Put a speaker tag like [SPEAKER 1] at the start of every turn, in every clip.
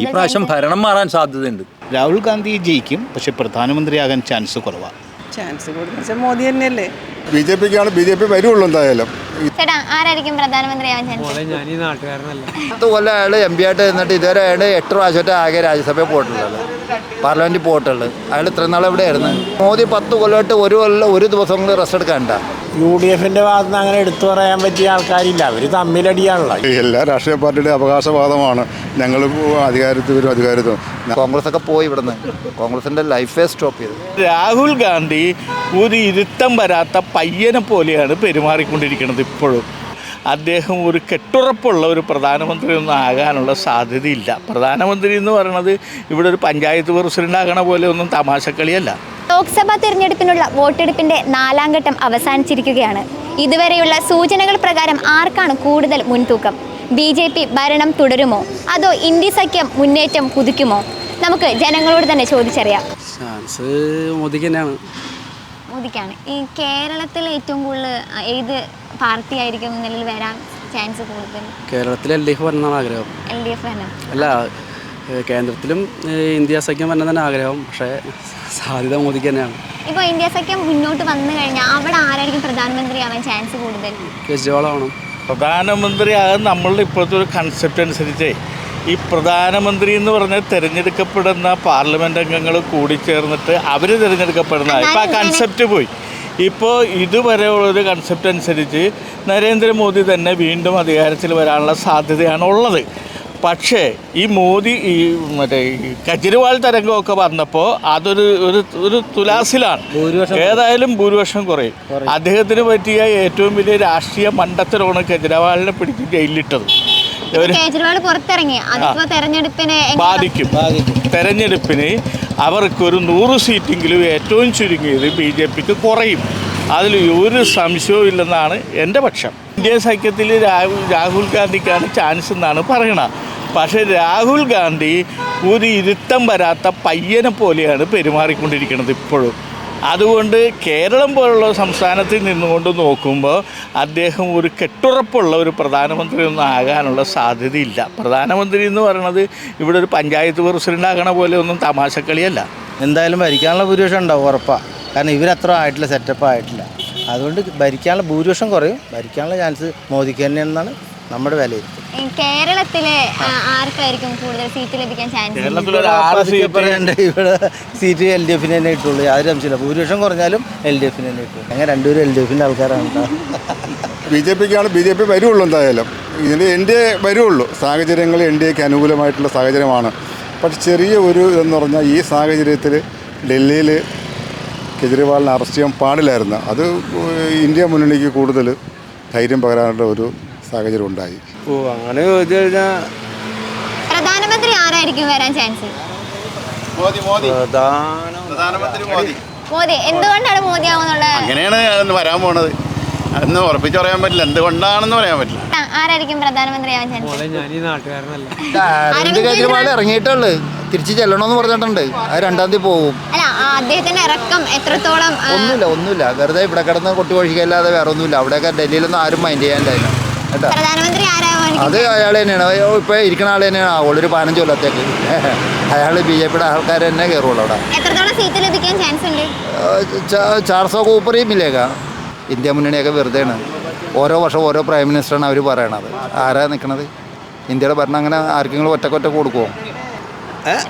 [SPEAKER 1] ഈ പ്രാവശ്യം ഭരണം മാറാൻ സാധ്യതയുണ്ട് രാഹുൽ ഗാന്ധി ജയിക്കും പക്ഷെ പ്രധാനമന്ത്രിയാകാൻ ചാൻസ് കുറവാണ്
[SPEAKER 2] ചാൻസ് കൂടുതൽ മോദി തന്നെയല്ലേ
[SPEAKER 3] ബി ജെ പിക്കാണ് ബി ജെ പി വരുള്ളൂ എന്തായാലും
[SPEAKER 4] ചേട്ടാ ആരായിരിക്കും പ്രധാനമന്ത്രിയാവാൻ
[SPEAKER 5] ചാൻസ്
[SPEAKER 6] പത്ത് കൊല്ലം അയാൾ എം പി ആയിട്ട് നിന്നിട്ട് ഇതുവരെ അയാൾ എട്ട് പ്രാവശ്യമായിട്ട് ആകെ രാജ്യസഭയിൽ പോയിട്ടുള്ളത് പാർലമെന്റിൽ പോയിട്ടുള്ളത് അയാൾ ഇത്രയും എവിടെയായിരുന്നു മോദി പത്ത് കൊല്ലമായിട്ട് ഒരു കൊല്ലം ഒരു ദിവസം കൂടി റെസ്റ്റ് എടുക്കാണ്ട
[SPEAKER 7] യു ഡി എഫിന്റെ ഭാഗത്ത് നിന്ന് അങ്ങനെ എടുത്തു പറയാൻ പറ്റിയ ആൾക്കാരില്ല അവർ തമ്മിലടിയാണല്ലോ
[SPEAKER 3] എല്ലാ രാഷ്ട്രീയ പാർട്ടിയുടെ അവകാശവാദമാണ് ഞങ്ങൾ അധികാരത്തിൽ വരും അധികാരത്തിൽ കോൺഗ്രസ് ഒക്കെ പോയി ഇവിടുന്ന് കോൺഗ്രസിന്റെ ലൈഫേ സ്റ്റോപ്പ് ചെയ്തു
[SPEAKER 1] രാഹുൽ ഗാന്ധി ഒരു ഇരുത്തം വരാത്ത പയ്യനെ പോലെയാണ് പെരുമാറിക്കൊണ്ടിരിക്കുന്നത് ഇപ്പോഴും അദ്ദേഹം ഒരു കെട്ടുറപ്പുള്ള ഒരു പ്രധാനമന്ത്രി ഒന്നും ആകാനുള്ള സാധ്യതയില്ല പ്രധാനമന്ത്രി എന്ന് പറയുന്നത് ഇവിടെ ഒരു പഞ്ചായത്ത് പ്രസിഡൻ്റ് ആകണ പോലെ ഒന്നും തമാശക്കളിയല്ല
[SPEAKER 4] ലോക്സഭാ തിരഞ്ഞെടുപ്പിനുള്ള വോട്ടെടുപ്പിന്റെ നാലാം ഘട്ടം അവസാനിച്ചിരിക്കുകയാണ് ഇതുവരെയുള്ള സൂചനകൾ പ്രകാരം ആർക്കാണ് കൂടുതൽ മുൻതൂക്കം ബി ജെ പി ഭരണം തുടരുമോ അതോ ഇന്ത്യ സഖ്യം മുന്നേറ്റം കുതിക്കുമോ നമുക്ക് ജനങ്ങളോട് തന്നെ ചോദിച്ചറിയാം ചാൻസ് മോദിക്കാണ് ഈ കേരളത്തിൽ ഏറ്റവും കൂടുതൽ ഏത് പാർട്ടി ആയിരിക്കും നിലയിൽ വരാൻ ചാൻസ് കൂടുതൽ
[SPEAKER 5] കേരളത്തിൽ എൽ ഡി എഫ് ആഗ്രഹം എൽ ഡി എഫ് അല്ല കേന്ദ്രത്തിലും ഇന്ത്യ സഖ്യം വരണം തന്നെ ആഗ്രഹം പക്ഷേ സാധ്യത മോദിക്ക് തന്നെയാണ്
[SPEAKER 4] ഇപ്പോൾ ഇന്ത്യ സഖ്യം മുന്നോട്ട് വന്നു കഴിഞ്ഞാൽ അവിടെ ആരായിരിക്കും പ്രധാനമന്ത്രി ആവാൻ ചാൻസ് കൂടുതൽ
[SPEAKER 5] കെജ്രിവാൾ ആവണം
[SPEAKER 1] പ്രധാനമന്ത്രി ആകാൻ നമ്മളുടെ ഇപ്പോഴത്തെ ഒരു കൺസെപ്റ്റ് അനുസരിച്ചേ ഈ പ്രധാനമന്ത്രി എന്ന് പറഞ്ഞ തിരഞ്ഞെടുക്കപ്പെടുന്ന പാർലമെൻ്റ് അംഗങ്ങൾ കൂടി ചേർന്നിട്ട് അവർ തിരഞ്ഞെടുക്കപ്പെടുന്ന ഇപ്പോൾ ആ കൺസെപ്റ്റ് പോയി ഇപ്പോൾ ഇതുവരെ ഉള്ളൊരു കൺസെപ്റ്റ് അനുസരിച്ച് നരേന്ദ്രമോദി തന്നെ വീണ്ടും അധികാരത്തിൽ വരാനുള്ള സാധ്യതയാണ് ഉള്ളത് പക്ഷേ ഈ മോദി ഈ മറ്റേ കെജ്രിവാൾ തരംഗമൊക്കെ വന്നപ്പോൾ അതൊരു ഒരു ഒരു തുലാസിലാണ് ഏതായാലും ഭൂരിപക്ഷം കുറയും അദ്ദേഹത്തിന് പറ്റിയ ഏറ്റവും വലിയ രാഷ്ട്രീയ മണ്ടത്തരമാണ് കെജ്രിവാളിനെ പിടിച്ച് ജയിലിലിട്ടത് ബാധിക്കും തെരഞ്ഞെടുപ്പിന് അവർക്കൊരു നൂറ് സീറ്റെങ്കിലും ഏറ്റവും ചുരുങ്ങിയത് ബി ജെ പിക്ക് കുറയും അതിൽ ഒരു സംശയവും ഇല്ലെന്നാണ് എൻ്റെ പക്ഷം ഇന്ത്യ സഖ്യത്തിൽ രാഹുൽ ഗാന്ധിക്കാണ് ചാൻസ് എന്നാണ് പറയണത് പക്ഷേ രാഹുൽ ഗാന്ധി ഒരു ഇരുത്തം വരാത്ത പയ്യനെ പോലെയാണ് പെരുമാറിക്കൊണ്ടിരിക്കുന്നത് ഇപ്പോഴും അതുകൊണ്ട് കേരളം പോലുള്ള സംസ്ഥാനത്തിൽ നിന്നുകൊണ്ട് നോക്കുമ്പോൾ അദ്ദേഹം ഒരു കെട്ടുറപ്പുള്ള ഒരു പ്രധാനമന്ത്രി ഒന്നും ആകാനുള്ള സാധ്യതയില്ല പ്രധാനമന്ത്രി എന്ന് പറയുന്നത് ഇവിടെ ഒരു പഞ്ചായത്ത് പ്രസിഡന്റ് ആകണ പോലെ ഒന്നും തമാശക്കളിയല്ല
[SPEAKER 5] എന്തായാലും ഭരിക്കാനുള്ള ഭൂരിപക്ഷം ഉണ്ടാവും ഉറപ്പാണ് കാരണം ഇവരത്ര ആയിട്ടില്ല സെറ്റപ്പ് ആയിട്ടില്ല അതുകൊണ്ട് ഭരിക്കാനുള്ള ഭൂരിപക്ഷം കുറയും ഭരിക്കാനുള്ള ചാൻസ് മോദിക്ക് തന്നെയാണെന്നാണ് നമ്മുടെ വിലയിരുത്തും
[SPEAKER 4] കേരളത്തിലെ ആർക്കായിരിക്കും കൂടുതൽ സീറ്റ് ലഭിക്കാൻ
[SPEAKER 5] ചാൻസ് പറയണ്ട ഇവിടെ സീറ്റ് എൽ ഡി എഫിന് തന്നെ കിട്ടുള്ളൂ യാതൊരു സംശയമില്ല ഭൂരിപക്ഷം കുറഞ്ഞാലും എൽ ഡി എഫിന് തന്നെ കിട്ടും അങ്ങനെ രണ്ടുപേരും എൽ ഡി എഫിൻ്റെ ആൾക്കാരാണ്
[SPEAKER 3] ബി ജെ പിക്കാണ് ബി ജെ പി വരുള്ളൂ എന്തായാലും ഇതിന് എൻ ഡി എ വരുള്ളൂ സാഹചര്യങ്ങൾ എൻ ഡി എക്ക് അനുകൂലമായിട്ടുള്ള സാഹചര്യമാണ് പക്ഷെ ചെറിയ ഒരു ഇതെന്ന് പറഞ്ഞാൽ ഈ സാഹചര്യത്തിൽ ഡൽഹിയിൽ കെജ്രിവാളിനെ അറസ്റ്റ് ചെയ്യാൻ പാടില്ലായിരുന്നു അത് ഇന്ത്യ മുന്നണിക്ക് കൂടുതൽ ധൈര്യം പകരാനുള്ള ഒരു സാഹചര്യം ഉണ്ടായി
[SPEAKER 5] ഓ അങ്ങനെ ചോദിച്ചു കഴിഞ്ഞാൽ
[SPEAKER 4] പ്രധാനമന്ത്രി ആരായിരിക്കും വരാൻ ചാൻസ് മോദി എന്തുകൊണ്ടാണ് മോദി
[SPEAKER 6] അങ്ങനെയാണ് വരാൻ പറയാൻ പറ്റില്ല പറയാൻ പറ്റില്ല ആരായിരിക്കും തിരിച്ചു ചെല്ലണമെന്ന് പറഞ്ഞിട്ടുണ്ട് അത് രണ്ടാം തീയതി പോകും
[SPEAKER 4] ഇറക്കം എത്രത്തോളം
[SPEAKER 6] ഒന്നുമില്ല ഒന്നുമില്ല വെറുതെ ഇവിടെ കിടന്ന് കൊട്ടി ഒഴിക്കല്ലാതെ വേറെ ഒന്നുമില്ല അവിടെയൊക്കെ ഡൽഹിയിലൊന്നും ആരും മൈൻഡ് ചെയ്യാനില്ല പ്രധാനമന്ത്രി അതെ അയാൾ തന്നെയാണ് ഇപ്പൊ ഇരിക്കുന്ന ആൾ തന്നെയാണ് അവളൊരു ഒരു പതിനഞ്ച് കൊല്ലത്തേക്ക് അയാൾ ബി ജെ പിയുടെ ആൾക്കാർ തന്നെ കയറുള്ളൂ അവിടെ ചാർസോ കൂപ്പർ ഈ മില്ലേക്കാ ഇന്ത്യ മുന്നണിയൊക്കെ ആണ് ഓരോ വർഷം ഓരോ പ്രൈം മിനിസ്റ്ററാണ് അവർ പറയണത് ആരാ നിൽക്കണത് ഇന്ത്യയുടെ ഭരണം അങ്ങനെ ആർക്കെങ്കിലും ഒറ്റക്കൊറ്റ കൊടുക്കുമോ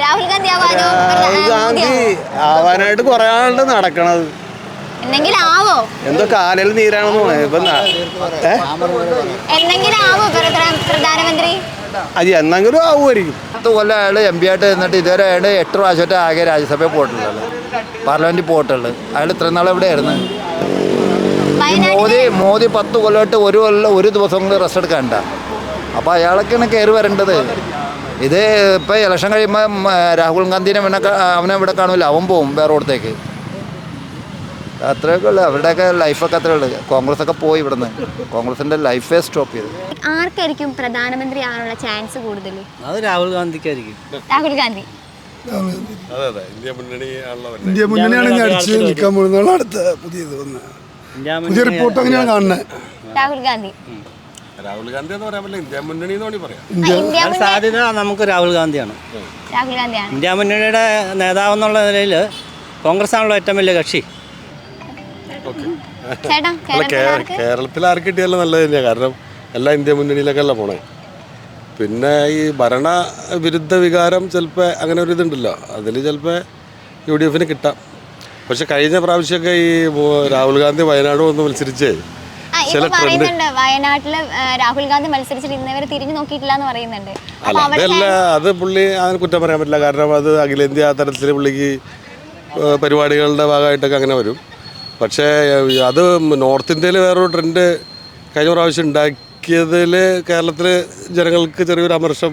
[SPEAKER 6] രാഹുൽ ഗാന്ധി ആവാനായിട്ട് കുറേ ആളുണ്ട് നടക്കണത്
[SPEAKER 4] എന്തെങ്കിലും ആവോ
[SPEAKER 6] എന്തോ കാലിൽ
[SPEAKER 4] ആവോ പ്രധാനമന്ത്രി
[SPEAKER 6] ആയിട്ട് ഇതുവരെ അയാൾ എട്ട് പ്രാവശ്യമായിട്ട് ആകെ രാജ്യസഭയിൽ പോയിട്ടുള്ളത് പാർലമെന്റിൽ പോയിട്ടുള്ളത് അയാൾ ഇത്ര നാൾ എവിടെയായിരുന്നു മോദി മോദി പത്ത് കൊല്ലമായിട്ട് ഒരു കൊല്ലം ഒരു ദിവസം കൂടി റെസ്റ്റ് എടുക്കാണ്ട അപ്പോൾ അയാളൊക്കെയാണ് കയറി വരേണ്ടത് ഇത് ഇപ്പൊ ഇലക്ഷൻ കഴിയുമ്പോൾ രാഹുൽ ഗാന്ധിനെ അവനെ അവനെ ഇവിടെ കാണൂല അവൻ പോവും വേറെ ഇടത്തേക്ക് അത്രയൊക്കെ ഉള്ളു അവരുടെയൊക്കെ ലൈഫൊക്കെ അത്രേ ഉള്ളു കോൺഗ്രസ് ഒക്കെ പോയി ഇവിടുന്ന് കോൺഗ്രസിന്റെ ലൈഫേ സ്റ്റോപ്പ് ചെയ്തു
[SPEAKER 4] ആർക്കായിരിക്കും പ്രധാനമന്ത്രി ആവാനുള്ള ചാൻസ് കൂടുതൽ
[SPEAKER 5] അത് രാഹുൽ ഗാന്ധിക്കായിരിക്കും
[SPEAKER 4] രാഹുൽ ഗാന്ധി
[SPEAKER 3] ഇന്ത്യ മുന്നണിയാണ് അടിച്ച് നിൽക്കാൻ പോകുന്നത് അടുത്ത പുതിയത് വന്ന് പുതിയ റിപ്പോർട്ട് അങ്ങനെയാണ് കാണുന്നത്
[SPEAKER 4] രാഹുൽ ഗാന്ധി
[SPEAKER 8] രാഹുൽ ഗാന്ധി എന്ന് പറയാൻ ഇന്ത്യ മുന്നണി എന്ന്
[SPEAKER 5] പറയാം സാധ്യത നമുക്ക് രാഹുൽ ഗാന്ധിയാണ് രാഹുൽ ഗാന്ധിയാണ് ഇന്ത്യ മുന്നണിയുടെ നേതാവെന്നുള്ള നിലയിൽ കോൺഗ്രസ് ആണല്ലോ ഏറ്റവും വലിയ കക്ഷി
[SPEAKER 3] കേരളത്തിൽ ആർക്ക് കിട്ടിയാലും നല്ലത് തന്നെയാണ് കാരണം എല്ലാ ഇന്ത്യ മുന്നണിയിലേക്കല്ല അല്ല പോണേ പിന്നെ ഈ ഭരണ വിരുദ്ധ വികാരം ചിലപ്പോൾ അങ്ങനെ ഒരു ഇതുണ്ടല്ലോ അതിൽ ചിലപ്പോൾ യു ഡി എഫിന് കിട്ടാം പക്ഷെ കഴിഞ്ഞ പ്രാവശ്യമൊക്കെ ഈ രാഹുൽ ഗാന്ധി വയനാട് വന്ന് മത്സരിച്ച്
[SPEAKER 4] ചില പറയുന്നുണ്ട് രാഹുൽ ഗാന്ധി തിരിഞ്ഞു നോക്കിയിട്ടില്ല എന്ന് പറയുന്നുണ്ട്
[SPEAKER 3] അതല്ല അത് പുള്ളി അങ്ങനെ കുറ്റം പറയാൻ പറ്റില്ല കാരണം അത് അഖിലേന്ത്യാ തലത്തിൽ പുള്ളിക്ക് പരിപാടികളുടെ ഭാഗമായിട്ടൊക്കെ അങ്ങനെ വരും പക്ഷേ അത് നോർത്ത് ഇന്ത്യയിൽ വേറൊരു ട്രെൻഡ് കഴിഞ്ഞ പ്രാവശ്യം ഉണ്ടാക്കിയതിൽ കേരളത്തിൽ ജനങ്ങൾക്ക് ചെറിയൊരു അമർഷം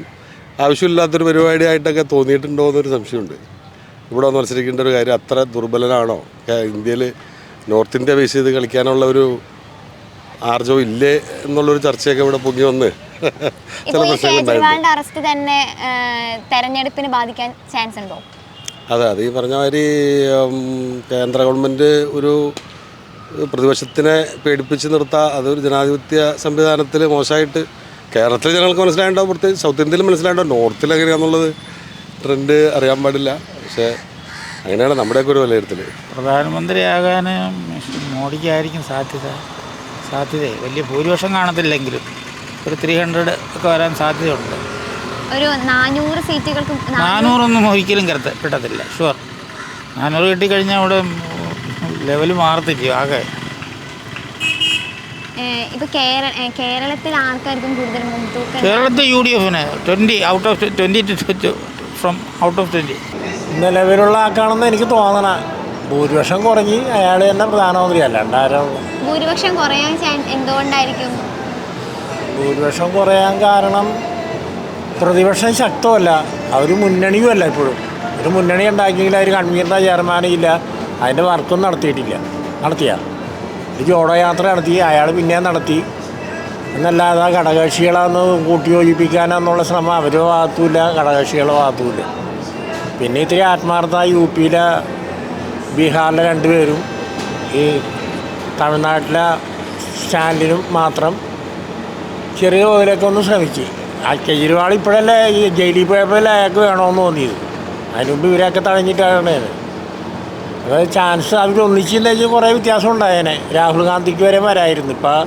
[SPEAKER 3] ആവശ്യമില്ലാത്തൊരു പരിപാടിയായിട്ടൊക്കെ തോന്നിയിട്ടുണ്ടോ എന്നൊരു സംശയമുണ്ട് ഇവിടെ വന്ന് മത്സരിക്കേണ്ട ഒരു കാര്യം അത്ര ദുർബലനാണോ ഇന്ത്യയിൽ നോർത്ത് ഇന്ത്യ ബേസ് ചെയ്ത് കളിക്കാനുള്ള ഒരു ആർജവും ഇല്ലേ എന്നുള്ളൊരു ചർച്ചയൊക്കെ ഇവിടെ പൊങ്ങി വന്ന്
[SPEAKER 4] ചില പ്രശ്നങ്ങളുണ്ടായിരുന്നു അറസ്റ്റ് തന്നെ തെരഞ്ഞെടുപ്പിന് ബാധിക്കാൻ ചാൻസ് ഉണ്ടോ
[SPEAKER 3] അതെ അത് ഈ പറഞ്ഞ മാതിരി കേന്ദ്ര ഗവൺമെൻറ് ഒരു പ്രതിപക്ഷത്തിനെ പേടിപ്പിച്ച് നിർത്താൻ അതൊരു ജനാധിപത്യ സംവിധാനത്തിൽ മോശമായിട്ട് കേരളത്തിലെ ജനങ്ങൾക്ക് മനസ്സിലായിട്ടോ പ്രത്യേകിച്ച് സൗത്ത് ഇന്ത്യയിൽ മനസ്സിലായിട്ടോ നോർത്തിൽ എങ്ങനെയാണെന്നുള്ളത് ട്രെൻഡ് അറിയാൻ പാടില്ല പക്ഷേ അങ്ങനെയാണ് നമ്മുടെയൊക്കെ ഒരു വിലയിരുത്തൽ
[SPEAKER 5] പ്രധാനമന്ത്രിയാകാൻ മോഡിക്കായിരിക്കും സാധ്യത സാധ്യത വലിയ ഭൂരിപക്ഷം കാണത്തില്ലെങ്കിലും ഒരു ത്രീ ഹൺഡ്രഡ് ഒക്കെ വരാൻ സാധ്യതയുണ്ട്
[SPEAKER 4] ഒരു നാനൂറ് സീറ്റുകൾക്ക്
[SPEAKER 5] നാനൂറൊന്നും ഒരിക്കലും കിടത്ത കിട്ടത്തില്ല ഷുവർ നാനൂറ് കിട്ടിക്കഴിഞ്ഞാൽ അവിടെ ലെവൽ മാറത്തില്ല ആകെ കേരളത്തിൽ കൂടുതൽ യു ഡി എഫിന് twenty out of twenty from out of twenty
[SPEAKER 6] നിലവിലുള്ള ആക്കാണെന്ന് എനിക്ക് തോന്നണ ഭൂരിപക്ഷം കുറഞ്ഞ് അയാൾ തന്നെ പ്രധാനമന്ത്രി അല്ല
[SPEAKER 4] ഭൂരിപക്ഷം കുറയാൻ എന്തുകൊണ്ടായിരിക്കും
[SPEAKER 6] ഭൂരിപക്ഷം കുറയാൻ കാരണം പ്രതിപക്ഷം ശക്തമല്ല അവർ മുന്നണിയുമല്ല ഇപ്പോഴും ഒരു മുന്നണി ഉണ്ടാക്കിയെങ്കിൽ അവർ കൺവീനറുടെ ഇല്ല അതിൻ്റെ വർക്കൊന്നും നടത്തിയിട്ടില്ല നടത്തിയ ഒരു എനിക്ക് യാത്ര നടത്തി അയാൾ പിന്നെ നടത്തി എന്നല്ലാതെ ഘടകകക്ഷികളാന്ന് കൂട്ടി യോജിപ്പിക്കാനെന്നുള്ള ശ്രമം അവരോ ഭാഗത്തുമില്ല ഘടകക്ഷികളോ ഭാഗത്തുമില്ല പിന്നെ ഇത്തിരി ആത്മാർത്ഥ യു പിയിലെ ബീഹാറിലെ രണ്ടുപേരും ഈ തമിഴ്നാട്ടിലെ സ്റ്റാൻഡിനും മാത്രം ചെറിയ തോതിലേക്കൊന്ന് ഒന്ന് ശ്രമിച്ചു ആ കേജ്രിവാൾ ഇപ്പോഴല്ലേ ഈ ജയിലിൽ പോയപ്പോഴല്ലേ അയാൾക്ക് വേണമെന്ന് തോന്നിയത് അതിന് മുമ്പ് ഇവരെയൊക്കെ തഴഞ്ഞിട്ടാണ് അത് ചാൻസ് അവർ ഒന്നിച്ചിട്ടുണ്ടെങ്കിൽ കുറേ വ്യത്യാസം ഉണ്ടായേനെ രാഹുൽ ഗാന്ധിക്ക് വരെ വരായിരുന്നു ഇപ്പം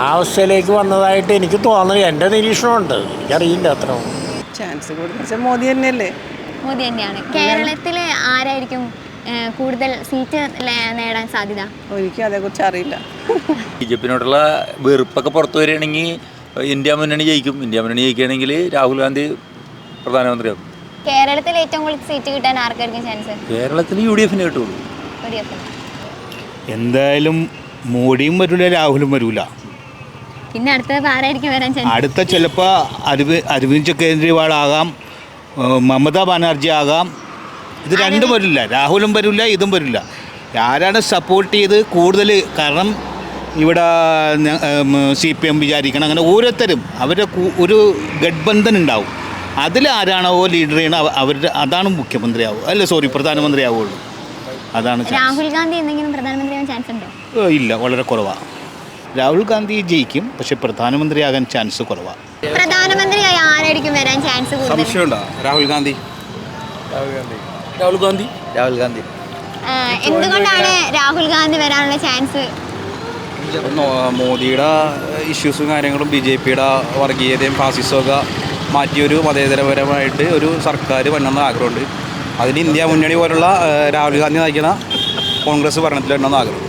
[SPEAKER 6] ആ അവസ്ഥയിലേക്ക് വന്നതായിട്ട് എനിക്ക് തോന്നുന്നു എൻ്റെ നിരീക്ഷണമുണ്ട് എനിക്കറിയില്ല അത്ര
[SPEAKER 2] ചാൻസ് കൂടുതൽ മോദി തന്നെയല്ലേ
[SPEAKER 4] മോദി തന്നെയാണ് കേരളത്തിലെ ആരായിരിക്കും കൂടുതൽ സീറ്റ് നേടാൻ സാധ്യത
[SPEAKER 2] ഒരിക്കലും അതേക്കുറിച്ച് അറിയില്ല
[SPEAKER 1] ബി ജെ പിന്നോടുള്ള വെറുപ്പൊക്കെ പുറത്തു വരികയാണെങ്കിൽ ഇന്ത്യ മുന്നണി ജയിക്കും ഇന്ത്യ മുന്നണി ജയിക്കുകയാണെങ്കിൽ രാഹുൽ ഗാന്ധി പ്രധാനമന്ത്രിയാകും
[SPEAKER 4] കേരളത്തിൽ ഏറ്റവും കൂടുതൽ സീറ്റ് കിട്ടാൻ ആർക്കായിരിക്കും ചാൻസ്
[SPEAKER 5] കേരളത്തിൽ യു ഡി എഫിന്
[SPEAKER 4] കിട്ടുള്ളൂ
[SPEAKER 1] എന്തായാലും മോഡിയും വരൂല രാഹുലും വരൂല
[SPEAKER 4] പിന്നെ അടുത്ത വരാൻ
[SPEAKER 1] അടുത്ത ചിലപ്പോൾ അരവി അരവിന്ദ് കേജ്രിവാളാകാം മമതാ ബാനർജി ആകാം ഇത് രണ്ടും വരില്ല രാഹുലും വരില്ല ഇതും വരില്ല ആരാണ് സപ്പോർട്ട് ചെയ്ത് കൂടുതൽ കാരണം ഇവിടെ സി പി എം വിചാരിക്കണം അങ്ങനെ ഓരോരുത്തരും അവരുടെ ഒരു ഗഡ്ബന്ധൻ ഉണ്ടാവും അതിൽ ആരാണോ ലീഡർ ചെയ്യണം അവരുടെ അതാണ് മുഖ്യമന്ത്രിയാവും അല്ല സോറി പ്രധാനമന്ത്രിയാവുള്ളൂ അതാണ്
[SPEAKER 4] രാഹുൽ ഗാന്ധി എന്തെങ്കിലും പ്രധാനമന്ത്രിയാവാൻ ചാൻസ് ഉണ്ടോ
[SPEAKER 1] ഇല്ല വളരെ കുറവാണ് രാഹുൽ ഗാന്ധി ജയിക്കും പക്ഷെ പ്രധാനമന്ത്രിയാകാൻ ചാൻസ് കുറവാണ്
[SPEAKER 4] പ്രധാനമന്ത്രിയായി ആരായിരിക്കും വരാൻ ചാൻസ്
[SPEAKER 6] സംശയമുണ്ടോ രാഹുൽ ഗാന്ധി
[SPEAKER 9] രാഹുൽ ഗാന്ധി
[SPEAKER 5] രാഹുൽ ഗാന്ധി
[SPEAKER 4] എന്തുകൊണ്ടാണ് രാഹുൽ ഗാന്ധി വരാനുള്ള ചാൻസ്
[SPEAKER 1] മോദിയുടെ ഇഷ്യൂസും കാര്യങ്ങളും ബി ജെ പിയുടെ വർഗീയതയും ഫാസിസമൊക്കെ മാറ്റിയൊരു മതേതരപരമായിട്ട് ഒരു സർക്കാർ വരണമെന്ന് ആഗ്രഹമുണ്ട് അതിന് ഇന്ത്യ മുന്നണി പോലുള്ള രാഹുൽ ഗാന്ധി നയിക്കുന്ന കോൺഗ്രസ് ഭരണത്തിൽ വരണമെന്ന് ആഗ്രഹം